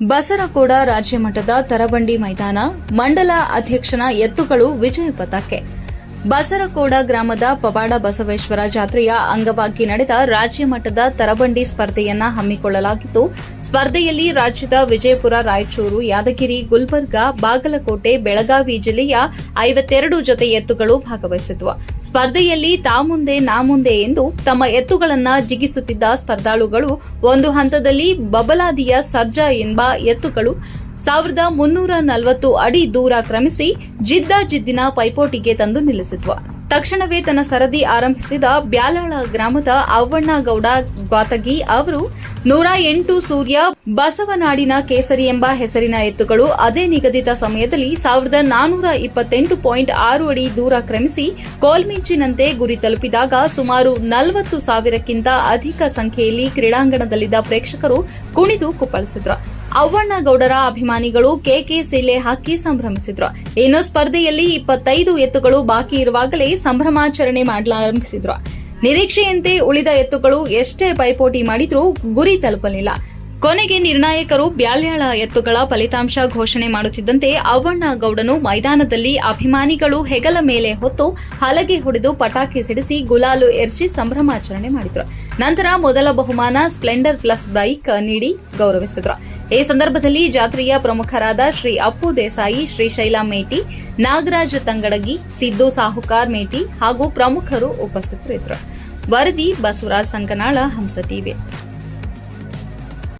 ಬಸರಕೋಡ ರಾಜ್ಯಮಟ್ಟದ ತರಬಂಡಿ ಮೈದಾನ ಮಂಡಲ ಅಧ್ಯಕ್ಷನ ಎತ್ತುಗಳು ವಿಜಯ ಪಥಕ್ಕೆ ಬಸರಕೋಡ ಗ್ರಾಮದ ಪವಾಡ ಬಸವೇಶ್ವರ ಜಾತ್ರೆಯ ಅಂಗವಾಗಿ ನಡೆದ ರಾಜ್ಯ ಮಟ್ಟದ ತರಬಂಡಿ ಸ್ಪರ್ಧೆಯನ್ನ ಹಮ್ಮಿಕೊಳ್ಳಲಾಗಿತ್ತು. ಸ್ಪರ್ಧೆಯಲ್ಲಿ ರಾಜ್ಯದ ವಿಜಯಪುರ, ರಾಯಚೂರು, ಯಾದಗಿರಿ, ಗುಲ್ಬರ್ಗಾ, ಬಾಗಲಕೋಟೆ, ಬೆಳಗಾವಿ ಜಿಲ್ಲೆಯ ಐವತ್ತೆರಡು ಜೊತೆ ಎತ್ತುಗಳು ಭಾಗವಹಿಸಿದ್ವು. ಸ್ಪರ್ಧೆಯಲ್ಲಿ ತಾ ಮುಂದೆ, ನಾ ಮುಂದೆ ಎಂದು ತಮ್ಮ ಎತ್ತುಗಳನ್ನ ಜಿಗಿಸುತ್ತಿದ್ದ ಸ್ಪರ್ಧಾಳುಗಳು ಒಂದು ಹಂತದಲ್ಲಿ ಬಬಲಾದಿಯ ಸರ್ಜಾ ಎಂಬ ಎತ್ತುಗಳು ಸಾವಿರದ ಮುನ್ನೂರ ನಲವತ್ತು ಅಡಿ ದೂರ ಕ್ರಮಿಸಿ ಜಿದ್ದಾಜಿದ್ದಿನ ಪೈಪೋಟಿಗೆ ತಂದು ನಿಲ್ಲಿಸಿದ್ವು. ತಕ್ಷಣವೇ ತನ್ನ ಸರದಿ ಆರಂಭಿಸಿದ ಬ್ಯಾಲಾಳ ಗ್ರಾಮದ ಅವ್ವಣ್ಣಗೌಡ ಗ್ವಾತಗಿ ಅವರು ನೂರ ಎಂಟು ಸೂರ್ಯ ಬಸವನಾಡಿನ ಕೇಸರಿ ಎಂಬ ಹೆಸರಿನ ಎತ್ತುಗಳು ಅದೇ ನಿಗದಿತ ಸಮಯದಲ್ಲಿ ಸಾವಿರದ ನಾನೂರ ಇಪ್ಪತ್ತೆಂಟು ಪಾಯಿಂಟ್ ಆರು ಅಡಿ ದೂರ ಕ್ರಮಿಸಿ ಕೋಲ್ಮಿಂಚಿನಂತೆ ಗುರಿ ತಲುಪಿದಾಗ ಸುಮಾರು ನಲವತ್ತು ಸಾವಿರಕ್ಕಿಂತ ಅಧಿಕ ಸಂಖ್ಯೆಯಲ್ಲಿ ಕ್ರೀಡಾಂಗಣದಲ್ಲಿದ್ದ ಪ್ರೇಕ್ಷಕರು ಕುಣಿದು ಕುಪ್ಪಳಿಸಿದ್ರು. ಅವ್ವಣ್ಣಗೌಡರ ಅಭಿಮಾನಿಗಳು ಕೆಕೆ ಸೀಲೆ ಹಾಕಿ ಸಂಭ್ರಮಿಸಿದ್ರು. ಇನ್ನು ಸ್ಪರ್ಧೆಯಲ್ಲಿ ಇಪ್ಪತ್ತೈದು ಎತ್ತುಗಳು ಬಾಕಿ ಇರುವಾಗಲೇ ಸಂಭ್ರಮಾಚರಣೆ ಮಾಡಲಾರಂಭಿಸಿದ್ರು. ನಿರೀಕ್ಷೆಯಂತೆ ಉಳಿದ ಎತ್ತುಗಳು ಎಷ್ಟೇ ಪೈಪೋಟಿ ಮಾಡಿದ್ರೂ ಗುರಿ ತಲುಪಲಿಲ್ಲ. ಕೊನೆಗೆ ನಿರ್ಣಾಯಕರು ಬ್ಯಾಳ್ಯಾಳ ಎತ್ತುಗಳ ಫಲಿತಾಂಶ ಘೋಷಣೆ ಮಾಡುತ್ತಿದ್ದಂತೆ ಅವ್ವಣ್ಣಗೌಡನು ಮೈದಾನದಲ್ಲಿ ಅಭಿಮಾನಿಗಳು ಹೆಗಲ ಮೇಲೆ ಹೊತ್ತು ಹಲಗೆ ಹೊಡೆದು ಪಟಾಕಿ ಸಿಡಿಸಿ ಗುಲಾಲು ಎರಚಿ ಸಂಭ್ರಮಾಚರಣೆ ಮಾಡಿದ್ರು. ನಂತರ ಮೊದಲ ಬಹುಮಾನ ಸ್ಪ್ಲೆಂಡರ್ ಪ್ಲಸ್ ಬೈಕ್ ನೀಡಿ ಗೌರವಿಸಿದ್ರು. ಈ ಸಂದರ್ಭದಲ್ಲಿ ಜಾತ್ರೆಯ ಪ್ರಮುಖರಾದ ಶ್ರೀ ಅಪ್ಪು ದೇಸಾಯಿ ಶ್ರೀಶೈಲ ಮೇಟಿ, ನಾಗರಾಜ್ ತಂಗಡಗಿ, ಸಿದ್ದು ಸಾಹುಕಾರ್ ಮೇಟಿ ಹಾಗೂ ಪ್ರಮುಖರು ಉಪಸ್ಥಿತರಿದ್ದರು. ವರದಿ ಬಸವರಾಜ್ ಸಂಕನಾಳ, ಹಂಸ ಟಿವಿ.